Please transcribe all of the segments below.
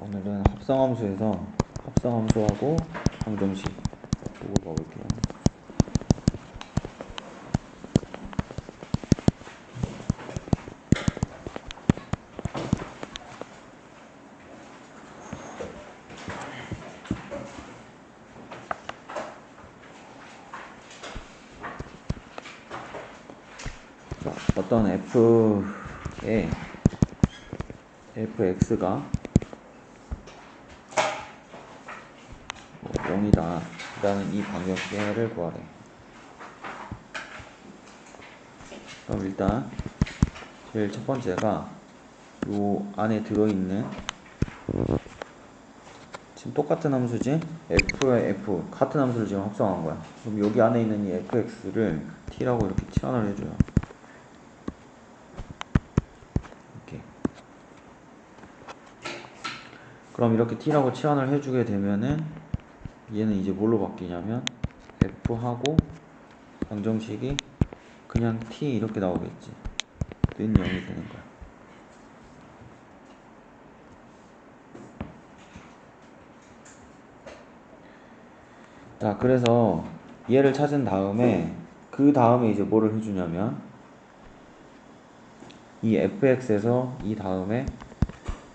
오늘은 합성함수에서 합성함수하고 방정식 보고 가볼게요. 자, 어떤 f에 fx가 0이다. 라는 이 방정식을 구하래. 그럼 일단 제일 첫 번째가 요 안에 들어있는 지금 똑같은 함수지? f에 f 같은 함수를 지금 합성한 거야. 그럼 여기 안에 있는 이 fx를 t라고 이렇게 치환을 해줘요. 이렇게. 그럼 이렇게 t라고 치환을 해주게 되면은 얘는 이제 뭘로 바뀌냐면 f하고 방정식이 그냥 t 이렇게 나오겠지. 는 0이 되는 거야. 자, 그래서 얘를 찾은 다음에 그 다음에 이제 뭐를 해주냐면 이 fx에서 이 다음에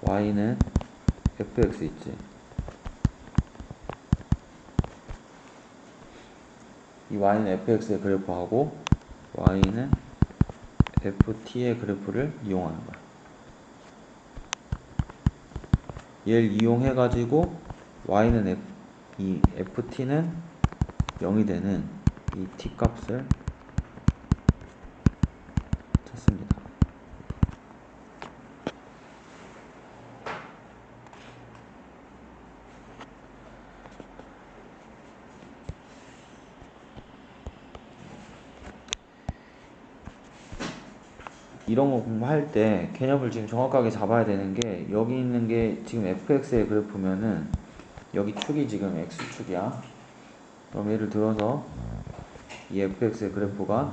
y는 fx 있지. 이 y는 fx의 그래프하고 y는 ft의 그래프를 이용하는 거야. 얘를 이용해 가지고 y는 f, 이 ft는 0이 되는 이 t 값을 찾습니다. 이런 거 공부할 때 개념을 지금 정확하게 잡아야 되는 게 여기 있는 게 지금 fx의 그래프면은 여기 축이 지금 x축이야. 그럼 예를 들어서 이 fx의 그래프가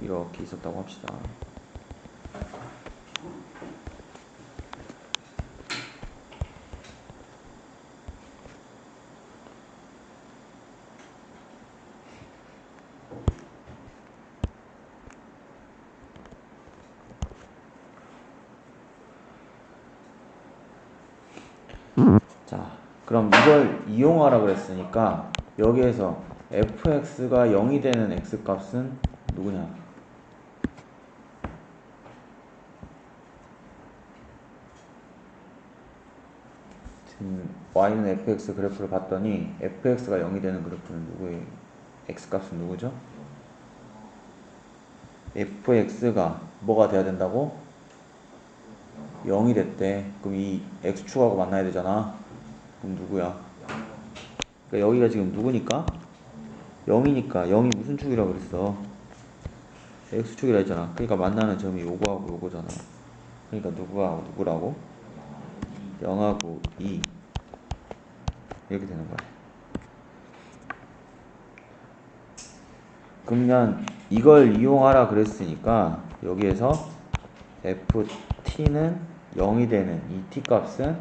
이렇게 있었다고 합시다. 자, 그럼 이걸 이용하라 그랬으니까 여기에서 fx가 0이 되는 x 값은 누구냐? 지금 y는 fx 그래프를 봤더니 fx가 0이 되는 그래프는 누구의 x 값은 누구죠? fx가 뭐가 돼야 된다고? 0이 됐대. 그럼 이 x축하고 만나야 되잖아. 그럼 누구야? 그러니까 여기가 지금 누구니까? 0이니까 0이 무슨 축이라 그랬어? x축이라 했잖아. 그러니까 만나는 점이 요거하고 요거잖아. 그러니까 누구하고 누구라고? 0하고 2 이렇게 되는 거야. 그러면 이걸 이용하라 그랬으니까 여기에서 ft는 0이 되는 이 t 값은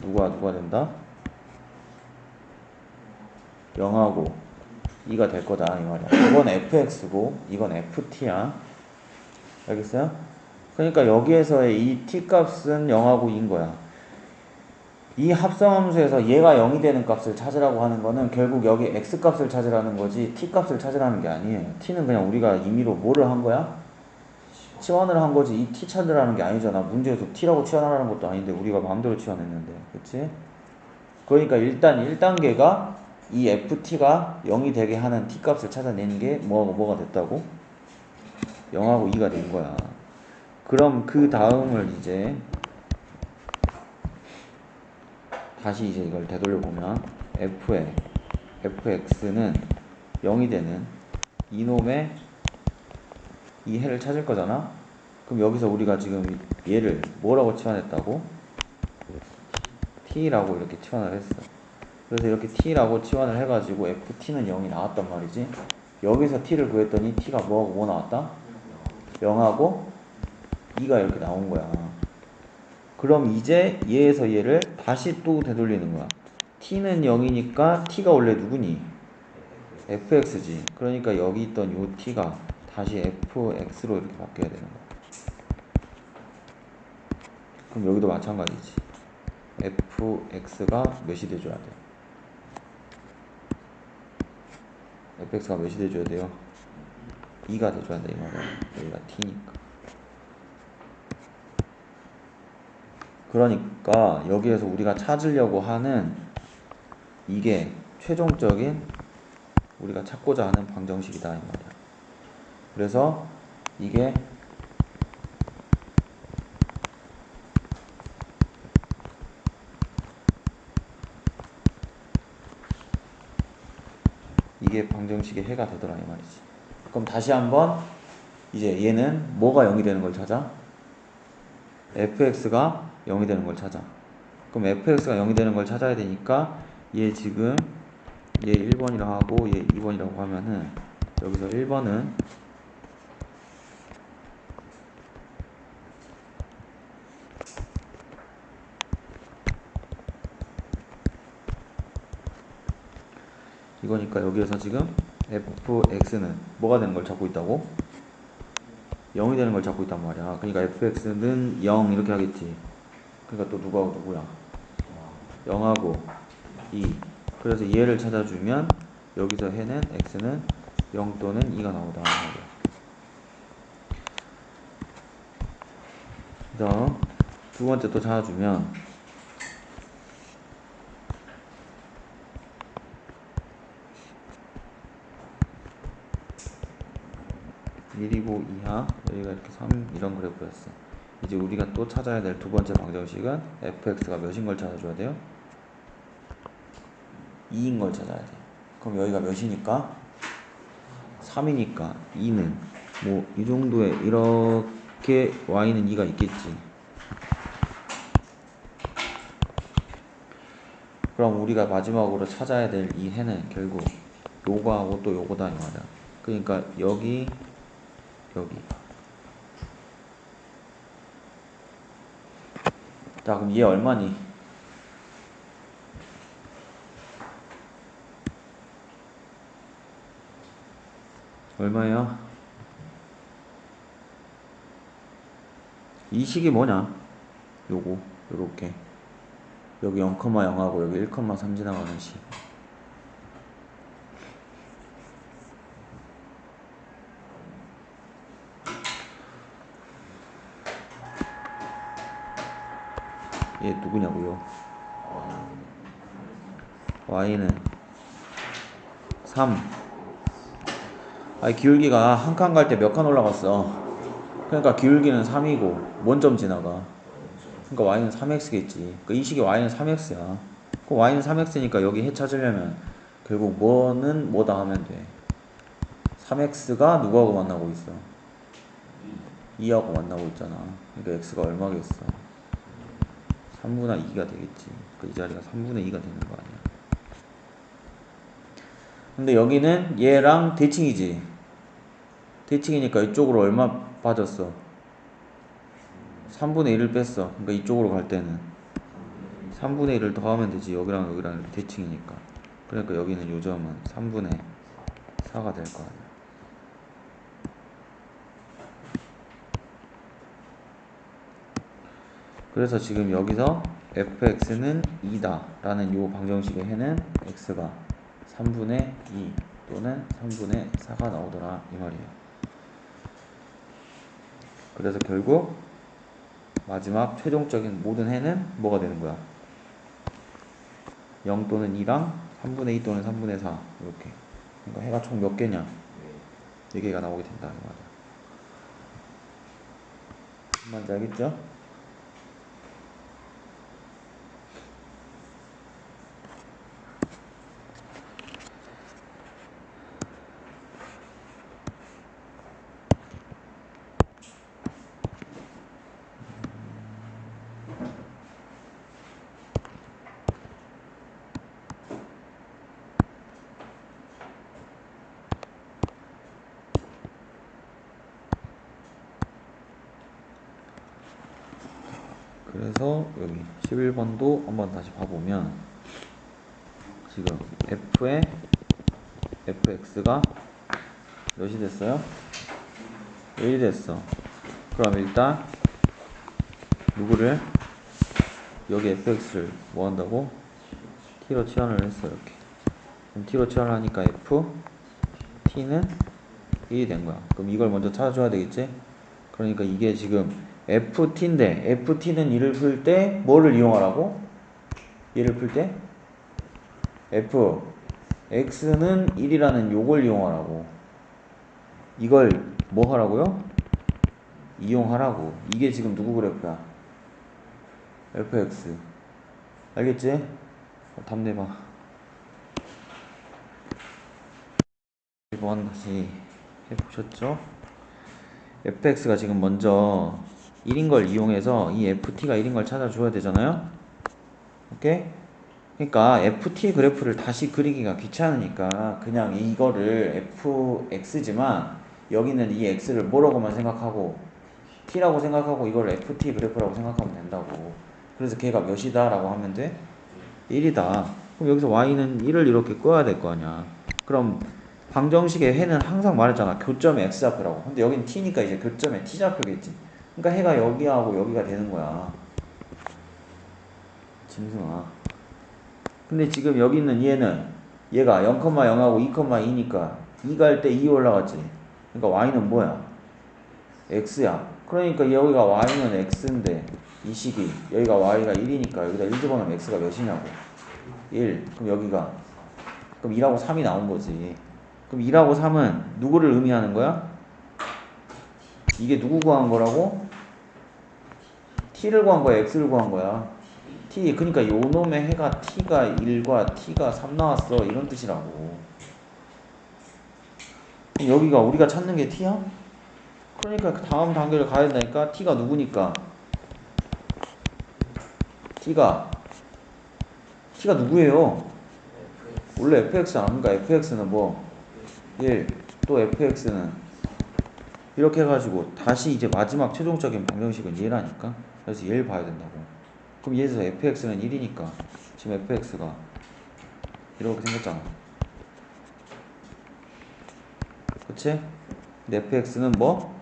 누가 누가 된다? 0하고 2가 될 거다 이 말이야. 이건 fx고 이건 ft야. 알겠어요? 그러니까 여기에서의 이 t 값은 0하고 2인 거야. 이 합성함수에서 얘가 0이 되는 값을 찾으라고 하는 거는 결국 여기 x 값을 찾으라는 거지 t 값을 찾으라는 게 아니에요. t는 그냥 우리가 임의로 뭐를 한 거야? 치환을 한 거지 이 t 찾으라는 게 아니잖아. 문제에서 t라고 치환하라는 것도 아닌데 우리가 마음대로 치환했는데. 그치? 그러니까 일단 1단계가 이 ft가 0이 되게 하는 t 값을 찾아내는 게 뭐하고 뭐가 됐다고? 0하고 2가 된 거야. 그럼 그 다음을 이제 다시 이제 이걸 되돌려 보면 f의 fx는 0이 되는 이놈의 이 해를 찾을 거잖아. 그럼 여기서 우리가 지금 얘를 뭐라고 치환했다고? t라고 이렇게 치환을 했어. 그래서 이렇게 t라고 치환을 해가지고 ft는 0이 나왔단 말이지. 여기서 t를 구했더니 t가 뭐하고 뭐 나왔다? 0하고 2가 이렇게 나온 거야. 그럼 이제 얘에서 얘를 다시 또 되돌리는 거야. t는 0이니까 t가 원래 누구니? fx지. 그러니까 여기 있던 요 t가 다시 fx로 이렇게 바뀌어야 되는 거야. 그럼 여기도 마찬가지지. fx가 몇이 돼줘야 돼? Fx가 몇이 돼줘야 돼요? 2가 돼줘야 돼, 이 말이야. 여기가 t니까. 그러니까 여기에서 우리가 찾으려고 하는 이게 최종적인 우리가 찾고자 하는 방정식이다 이 말이야. 그래서 이게 이게 방정식의 해가 되더라 이 말이지. 그럼 다시 한번 이제 얘는 뭐가 0이 되는 걸 찾아? fx가 0이 되는 걸 찾아. 그럼 fx가 0이 되는 걸 찾아야 되니까 얘 지금 얘 1번이라고 하고 얘 2번이라고 하면은 여기서 1번은 이거니까 여기에서 지금 fx는 뭐가 되는 걸 찾고 있다고? 0이 되는 걸 찾고 있단 말이야. 그러니까 fx는 0 이렇게 하겠지. 그러니까 또 누구하고 누구야? 0하고 2. 그래서 얘를 찾아주면 여기서 해는 x는 0 또는 2가 나오다. 그다음 두 번째 또 찾아주면 일 이하 여기가 이렇게 3 이런 그래프였어. 이제 우리가 또 찾아야 될 두 번째 방정식은 fx가 몇인 걸 찾아줘야 돼요? 2인 걸 찾아야 돼. 그럼 여기가 몇이니까? 3이니까 2는 뭐 이 정도에 이렇게 y는 2가 있겠지. 그럼 우리가 마지막으로 찾아야 될 이 해는 결국 요거하고 또 요거다 이 말이야. 그러니까 여기 여기. 자 그럼 얘 얼마니? 얼마야? 이 식이 뭐냐? 요거 요렇게 여기 0,0하고 여기 1,3 지나가는 식 얘 누구냐고요? y는 3 아니 기울기가 한 칸 갈 때 몇 칸 올라갔어? 그러니까 기울기는 3이고 뭔 점 지나가? 그러니까 y는 3x겠지. 그이 식이 y는 3x야. 그 y는 3x니까 여기 해 찾으려면 결국 뭐는 뭐다 하면 돼? 3x가 누구하고 만나고 있어? 2하고 만나고 있잖아. 그러니까 x가 얼마겠어? 3분의 2가 되겠지. 그 이 자리가 3분의 2가 되는 거 아니야. 근데 여기는 얘랑 대칭이지. 대칭이니까 이쪽으로 얼마 빠졌어? 3분의 1을 뺐어. 그러니까 이쪽으로 갈 때는 3분의 1을 더하면 되지. 여기랑 여기랑 대칭이니까. 그러니까 여기는 요 점은 3분의 4가 될 거 아니야. 그래서 지금 여기서 fx는 2다 라는 요 방정식의 해는 x가 3분의 2 또는 3분의 4가 나오더라 이 말이에요. 그래서 결국 마지막 최종적인 모든 해는 뭐가 되는 거야? 0 또는 2랑 3분의 2 또는 3분의 4 이렇게 그러니까 해가 총 몇 개냐? 4개가 나오게 된다 이 말이야. 뭔지 알겠죠? 그래서 여기 11번도 한번 다시 봐보면 지금 f의 fx가 몇이 됐어요? 1이 됐어. 그럼 일단 누구를 여기 fx를 뭐 한다고? t로 치환을 했어 이렇게. 그럼 t로 치환을 하니까 f t는 1이 된 거야. 그럼 이걸 먼저 찾아줘야 되겠지? 그러니까 이게 지금 ft인데 ft는 1을 풀때 뭐를 이용하라고? 얘를 풀 때 f x는 1이라는 요걸 이용하라고 이걸 뭐 하라고요? 이용하라고 이게 지금 누구 그래프야? fx 알겠지? 어, 답 내봐 1번 다시 해보셨죠? fx가 지금 먼저 1인 걸 이용해서 이 ft가 1인 걸 찾아줘야 되잖아요? 오케이? 그러니까 ft 그래프를 다시 그리기가 귀찮으니까 그냥 이거를 fx지만 여기는 이 x를 뭐라고만 생각하고 t라고 생각하고 이걸 ft 그래프라고 생각하면 된다고. 그래서 걔가 몇이다? 라고 하면 돼? 1이다. 그럼 여기서 y는 1을 이렇게 꺼야 될 거 아니야. 그럼 방정식의 해는 항상 말했잖아. 교점에 x좌표라고. 근데 여긴 t니까 이제 교점에 t좌표겠지 그러니까 해가 여기하고 여기가 되는 거야. 짐승아. 근데 지금 여기 있는 얘는 얘가 0,0하고 2,2니까 2 갈 때 2 올라갔지. 그러니까 y는 뭐야? x야. 그러니까 여기가 y는 x인데 이 식이 여기가 y가 1이니까 여기다 1 집어넣으면 x가 몇이냐고. 1 그럼 여기가 그럼 2하고 3이 나온 거지. 그럼 2하고 3은 누구를 의미하는 거야? 이게 누구 구한 거라고? t를 구한 거야 x를 구한 거야? t. 그러니까 요 놈의 해가 t가 1과 t가 3 나왔어. 이런 뜻이라고. 여기가 우리가 찾는 게 t야? 그러니까 그 다음 단계를 가야 된다니까? t가 누구니까? t가. t가 누구예요? 원래 fx 안 그러니까? fx는 뭐? 1, 또 fx는 이렇게 해가지고 다시 이제 마지막 최종적인 방정식은 얘라니까. 그래서 얘를 봐야 된다고. 그럼 얘에서 fx는 1이니까 지금 fx가 이렇게 생겼잖아. 그치? 근데 fx는 뭐?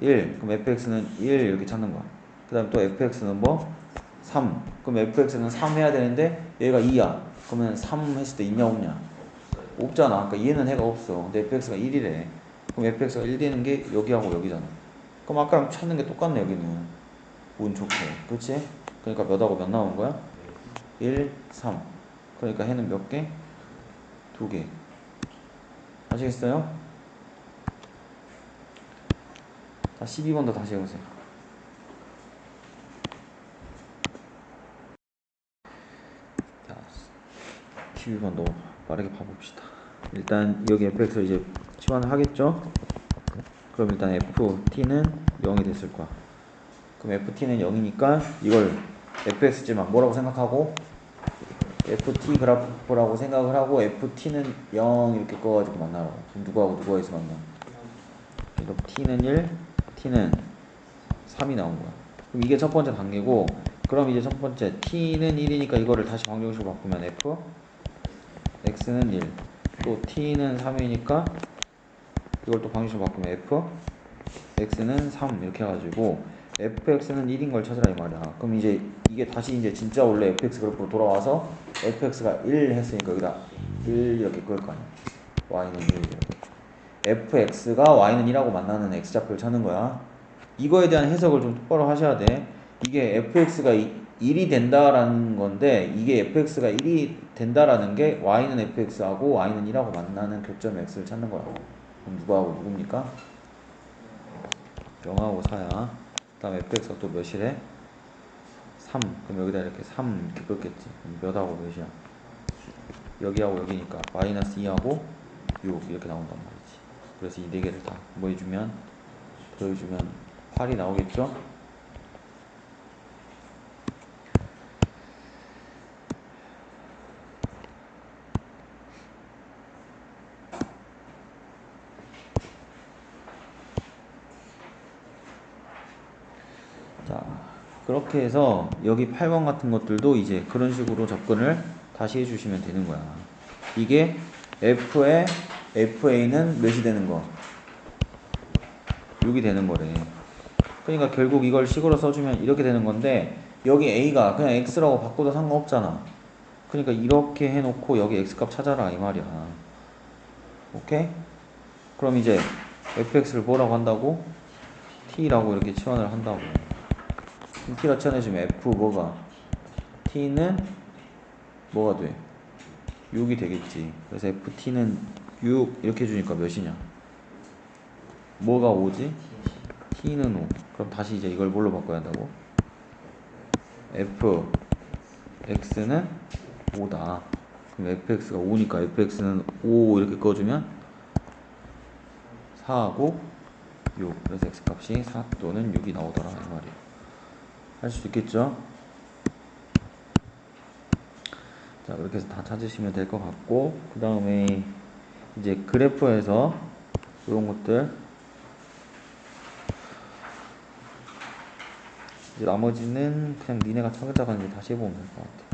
1 그럼 fx는 1 이렇게 찾는 거야. 그 다음에 또 fx는 뭐? 3 그럼 fx는 3 해야 되는데 얘가 2야. 그러면 3 했을 때 있냐 없냐? 없잖아. 그러니까 얘는 해가 없어. 근데 fx가 1이래 그럼 fx가 1 되는 게 여기하고 여기잖아 그럼 아까랑 찾는 게 똑같네 여기는 운 좋게 그렇지? 그러니까 몇하고 몇 나오는 거야? 1, 3 그러니까 해는 몇 개? 두 개 아시겠어요? 자 12번도 다시 해보세요 자 12번도 빠르게 봐봅시다 일단 여기 fx를 이제 치환을 하겠죠? 그럼 일단 ft는 0이 됐을 거야. 그럼 ft는 0이니까 이걸 fx지만 뭐라고 생각하고 ft 그래프라고 생각을 하고 ft는 0 이렇게 꺼가지고 만나라고. 그럼 누구하고 누구에서 만나? 그럼 t는 1 t는 3이 나온 거야. 그럼 이게 첫 번째 단계고 그럼 이제 첫 번째 t는 1이니까 이거를 다시 방정식으로 바꾸면 f x는 1 또 t는 3이니까 이걸 또 방정식으로 바꾸면 f x는 3 이렇게 해가지고 fx는 1인 걸 찾으라 이 말이야. 그럼 이제 이게 다시 이제 진짜 원래 fx 그래프로 돌아와서 fx가 1 했으니까 여기다 1 이렇게 끌 거 아니야. y는 1 이렇게. fx가 y는 1하고 만나는 x좌표를 찾는 거야. 이거에 대한 해석을 좀 똑바로 하셔야 돼. 이게 fx가 1이 된다라는 건데 이게 fx가 1이 된다라는 게 y는 fx하고 y는 1하고 만나는 교점 x를 찾는 거라고. 그럼 누구하고 누굽니까? 0하고 4야. 그 다음에 fx가 또 몇이래? 3. 그럼 여기다 이렇게 3 이렇게 끌겠지. 몇하고 몇이야? 여기하고 여기니까 마이너스 2하고 6 이렇게 나온단 말이지. 그래서 이네 개를 다 뭐 해주면 더해주면 8이 나오겠죠? 자, 그렇게 해서 여기 8번 같은 것들도 이제 그런 식으로 접근을 다시 해주시면 되는 거야. 이게 F의 FA는 몇이 되는 거? 6이 되는 거래. 그러니까 결국 이걸 식으로 써주면 이렇게 되는 건데 여기 A가 그냥 X라고 바꿔도 상관없잖아. 그러니까 이렇게 해놓고 여기 X값 찾아라 이 말이야. 오케이? 그럼 이제 fx를 뭐라고 한다고? t라고 이렇게 치환을 한다고. T라 치환해주면 f 뭐가? t는 뭐가 돼? 6이 되겠지. 그래서 ft는 6 이렇게 해주니까 몇이냐? 뭐가 5지? t는 5. 그럼 다시 이제 이걸 뭘로 바꿔야 한다고? f x는 5다. 그럼 fx가 5니까 fx는 5 이렇게 꺼주면 4하고 6. 그래서 x값이 4 또는 6이 나오더라 이 말이에요. 할수 있겠죠? 자 이렇게 해서 다 찾으시면 될 것 같고 그 다음에 이제 그래프에서 이런 것들 이제 나머지는 그냥 니네가 찾아가는 다시 해보면 될 것 같아.